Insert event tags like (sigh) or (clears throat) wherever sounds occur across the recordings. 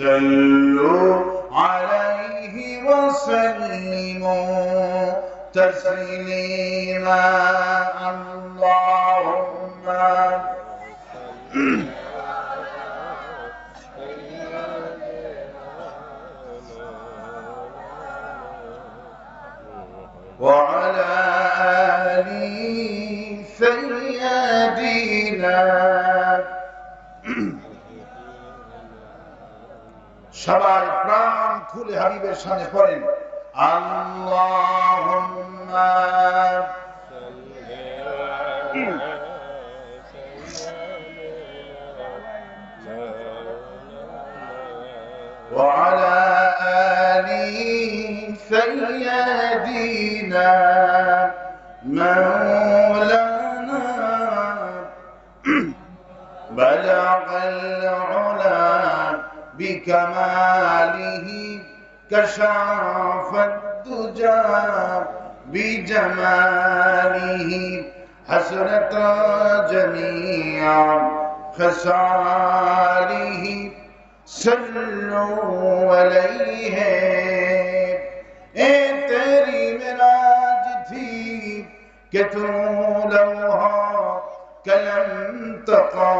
صلوا عليه وسلموا تسليما. اللهم (clears throat) وعلى آل سيدنا সবাই প্রাণ খুলে হাবিবের সামনে পড়েন আল্লাহুম্মা وعلى آل سيدنا مولانا بلغ العلا بكماله كشاف الدجى بجماله حسرت جميع خصاله صلوا عليه اے تیری مراج تھی کہ تو لوہا کلم تقا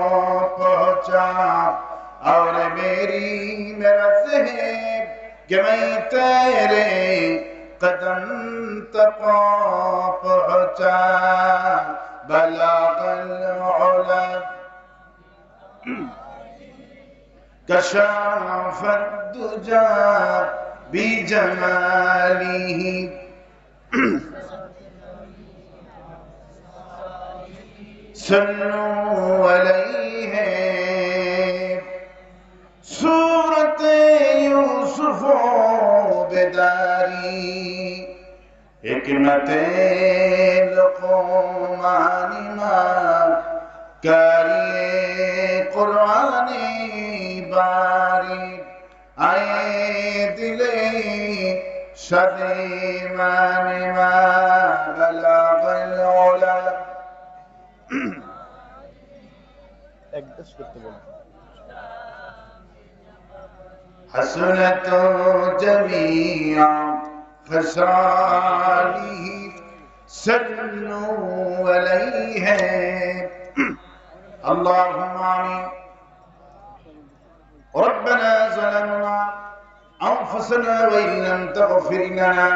پہنچا۔ اور میری میرا ہے کہ میں تیرے قدم تک پہنچا۔ بلاغ العلا کشاف الدجا بجمالی سنو علیہ জারি। হিকমতে লোকমান ইমাম কারিয়ে কোরআনে বারি। আয়ে দিলে সাদে মানে মালা এক করতে বলব حسنت جميع خصاله صلوا عليه اللهم آمين ربنا ظلمنا أنفسنا وإن لم تغفر لنا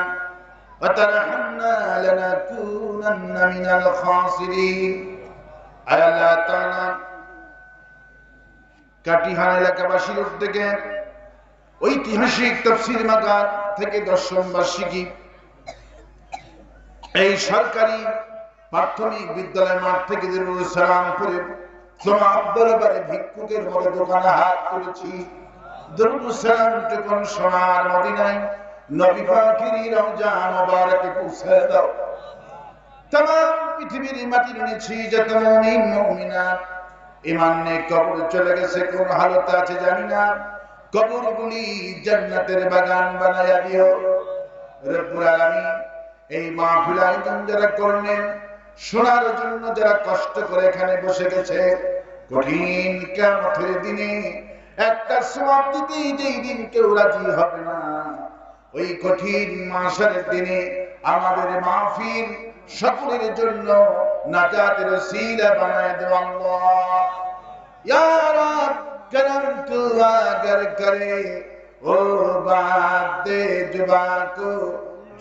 وترحمنا لنكونن من الخاسرين আয় আল্লাহ তাআলা কাটিহান এলাকাবাসীর উদ্যোগে ঐতিহাসিক তফসির মাকার থেকে দশম বার্ষিকী। এই সরকারি প্রাথমিক বিদ্যালয় মাঠ থেকে সালাম করে তোমার ভিক্ষুকের মতো দোকানে হাত তুলেছি। সালাম সোনার মদিনায় নবী পাখির রমজা মোবারকে পৌঁছে দাও। তাম পৃথিবীর যত ইমান নে কবর চলে গেছে, কোন হালতে আছে জানি না। কবরগুলি জান্নাতের বাগান বানায়া দিও। রব্বুল আলামিন এই মাহফিল আয়োজন যারা করলেন, শোনার জন্য যারা কষ্ট করে এখানে বসে গেছে, কঠিন কিয়ামতের দিনে একটা সওয়াব দিতে যেই দিন কেউ রাজি হবে না। ওই কঠিন মাসের দিনে আমাদের মাহফিল সকলের জন্য নাজাতের সিলা বানায় দেওয়া আল্লাহ। ইয়া রাব্ব करम तू अगर करे ओ बात दे जुबा को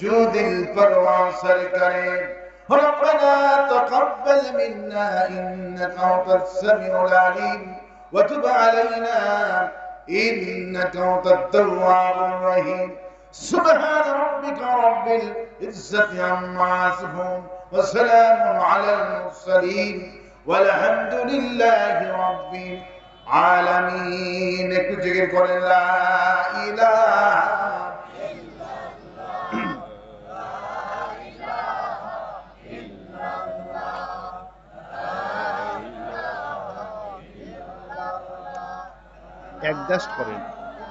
जो दिल पर वासर करे ربنا تقبل منا إنك أنت السميع العليم وتب علينا إنك أنت التواب الرحيم سبحان ربك رب العزة عما يصفون وسلام على المرسلين والحمد لله رب العالمين আলামিন একটু জিকির করেন লা ইলাহা অ্যাডজাস্ট করেন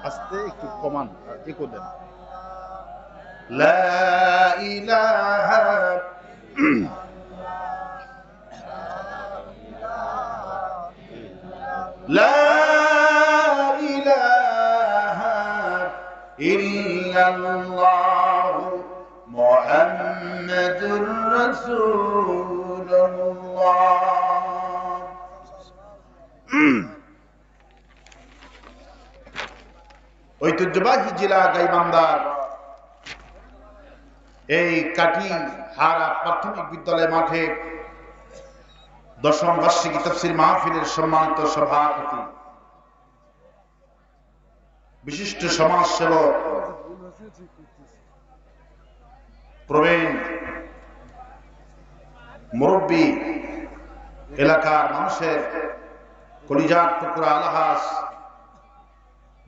আস্তে একটু কমান ইকো দেন। লা ইলাহা محمد رسول الله ঐতিহ্যবাহী জেলা গাইবান্দার এই কাটি হারা প্রাথমিক বিদ্যালয় মাঠে দশম বার্ষিকী তফসির মাহফিলের সম্মানিত সভাপতি বিশিষ্ট সমাজ সেবক প্রবীণ মুরব্বী এলাকার মানুষের কলিজার টুকরা আলহাস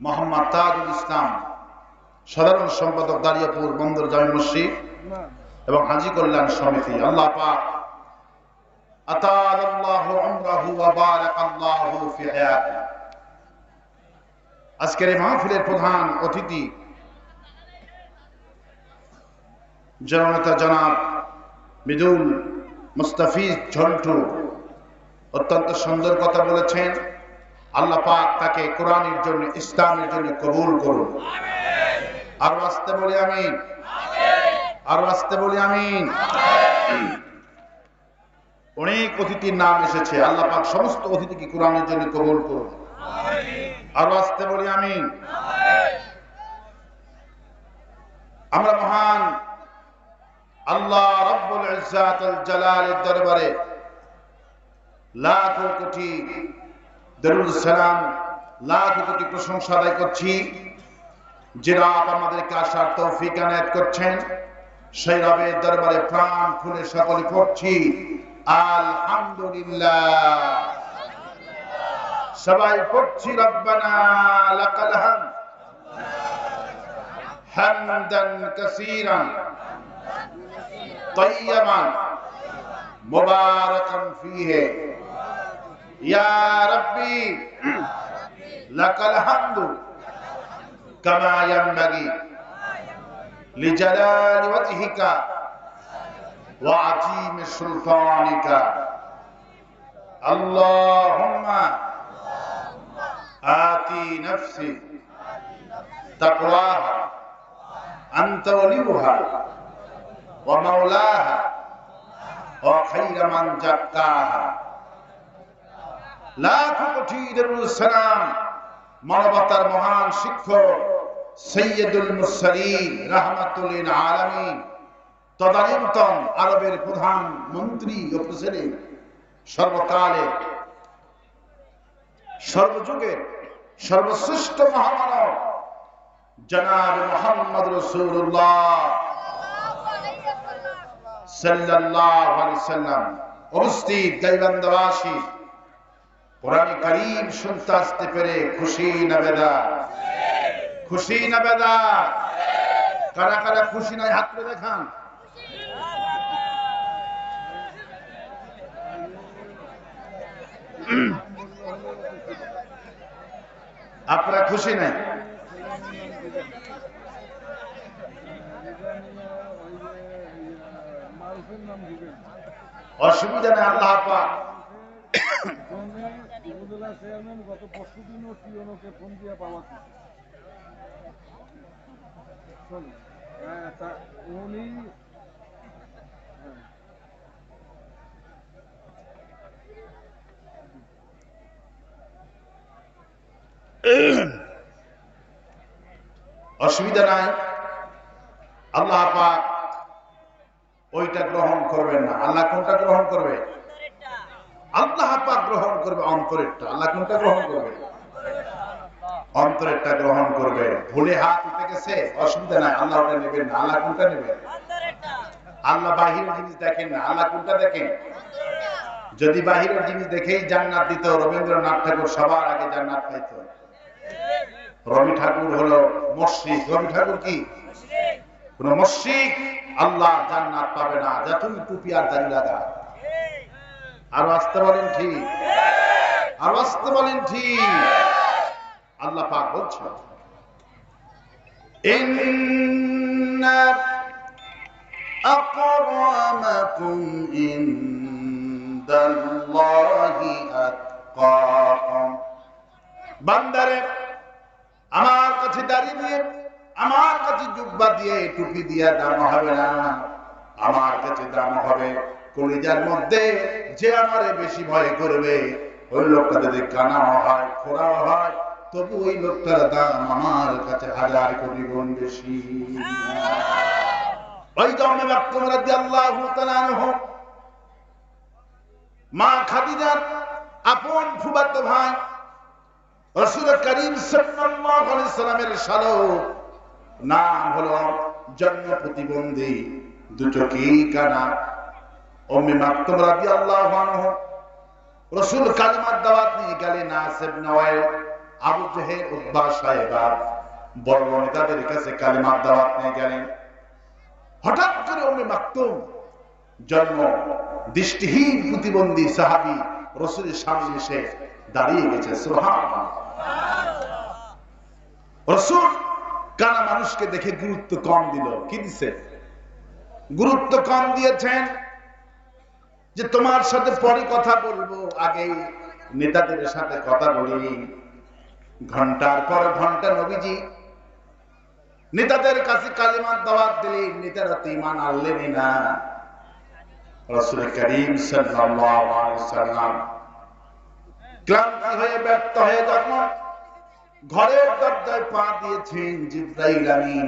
মোহাম্মদ তাজুল ইসলাম, সাধারণ সম্পাদক দারিয়াপুর বন্দর জামে মসজিদ এবং হাজি কল্যাণ সমিতি। আল্লাহ পাক হায়াতি। আজকের এই মাহফিলের প্রধান অতিথি জননেতা জনাব মিদুল মুস্তাফিজ ঝন্টু অত্যন্ত সুন্দর কথা বলেছেন। আল্লাহ পাক তাকে কোরআনের জন্য, ইসলামের জন্য কবুল করুন। আরও আসতে বলি আমিন। আরও আসতে বলি আমিন। অনেক অতিথির নাম এসেছে। আল্লাহ পাক সমস্ত অতিথিকে কোরআনের জন্য কবুল করুন। আরও আসতে বলি আমিন। আমরা মহান আল্লাহ জালালের দরবারে লাখ কোটি দরুদ সালাম, লাখ কোটি প্রশংসা আদায় করছি। যে আমাদেরকে আসার তৌফিক আনায়াত করছেন। সেই রবের দরবারে প্রাণ খুলে সকলে পড়ছি। আলহামদুলিল্লাহ। সবাই পড়ছি, রব্বানা লাকাল طيبا مباركا فيه. يا ربي لك الحمد كما ينبغي لجلال وجهك وعظيم سلطانك. اللهم آتي نفسي تقواها أنت وليها. ومولاها وخير من زكاها লাখ কোটি দরুদ সালাম মানবতার মহান শিক্ষক সৈয়দুল মুরসালিন রাহমাতুল লিল আলামিন তদানীন্তন আরবের প্রধান মন্ত্রী ও প্রেসিডেন্ট সর্বকালে সর্বযুগের সর্বশ্রেষ্ঠ মহামানব জনাব মোহাম্মদ রসুল্লাহ সাল্লাল্লাহু আলাইহি সাল্লাম। উপস্থিত গাইবান্দাবাসী কোরআন কারীম শুনতে আসতে পেরে খুশি না বেদার খুশি না বেদার কারা কারা খুশি নাই হাত তুলে দেখান। আপনারা খুশি নাই? অসুবিধা নেই আল্লাহ পাক। উনি অসুবিধা নাই আল্লাহ পাক। ওইটা গ্রহণ করবেন না। আল্লাহ কোনটা গ্রহণ করবে? আল্লাহ পাক গ্রহণ করবে অন্তরেরটা। আল্লাহ কোনটা গ্রহণ করবে? অন্তরেরটা গ্রহণ করবে। ভুলে হাত উঠে গেছে অসুবিধা নাই আল্লাহ ওটা নেবেন না। আল্লাহ কোনটা নেবেন আল্লাহ বাহিরের জিনিস দেখেন না আল্লাহ কোনটা দেখেন? যদি বাহিরের জিনিস দেখেই জান্নাত দিত রবীন্দ্রনাথ ঠাকুর সবার আগে জান্নাত পাইত। রবি ঠাকুর হলো মসজিদ। রবি ঠাকুর কি? কোন মসজিদ আল্লাহ জান্নাত পাবে না। যা তুমি টুপি আর দাড়ি লাগা আর আসতে বলেন ঠিক? আর আসতে বলেন ঠিক? আল্লাহ পাক বলছে ইন্না আকরামাকুম ইনদাল্লাহি আতকাকুম বান্দারে, আমার কাছে দাঁড়িয়ে দিয়ে আমার কাছে জুব্বা দিয়ে টুপি দিয়ে দাম হবে না। আমার কাছে দাম হবে কলিজার মধ্যে। যে আমারে বেশি ভয় করবে, ওই লোকটা যদি কানাও হয় খোড়াও হয়, তবু ওই লোকটার দাম আমার কাছে হাজার কোটি গুণ বেশি। ওই জমে মাক্তুম রাদিয়াল্লাহু তাআলা আনহু, মা খাদিজার আপন ফুফাতো ভাই রাসূল করিম সাল্লাল্লাহু আলাইহি সাল্লামের শালক নাম হলো জন্ম প্রতিবন্ধী, দুটো কি কানা? উম্মে মাকতুম রাদিয়াল্লাহু আনহু, রাসূল কালিমার দাওয়াত নিয়ে গেলেন নাসিব নওয়াইল, আবু জেহেল, উতবা সাহেবা, বড় নেতাদের কাছে কালিমার দাওয়াত নিয়ে গেলেন। হঠাৎ করে উম্মে মাকতুম জন্ম দৃষ্টিহীন প্রতিবন্ধী সাহাবি রসুলের সামনে এসে দাঁড়িয়ে গেছে, সুবহানাল্লাহ। রসুল কানা মানুষকে দেখে গুরুত্ব কম দিল? কি দিছে? গুরুত্ব কম দিয়েছেন যে তোমার সাথে পরে কথা বলব আগে নেতাদের সাথে কথা বলি। ঘণ্টার পর ঘণ্টা নবীজি নেতাদের কাছে কালিমার দাওয়াত দিলেন, নেতারা তো ইমান আনলেনই না। রসুল করিম সাল্লাম ক্লান্তি হয়ে ব্যর্থ হয়ে যখন ঘরের দরজায় পা দিয়েছেন জিব্রাইল আমিন।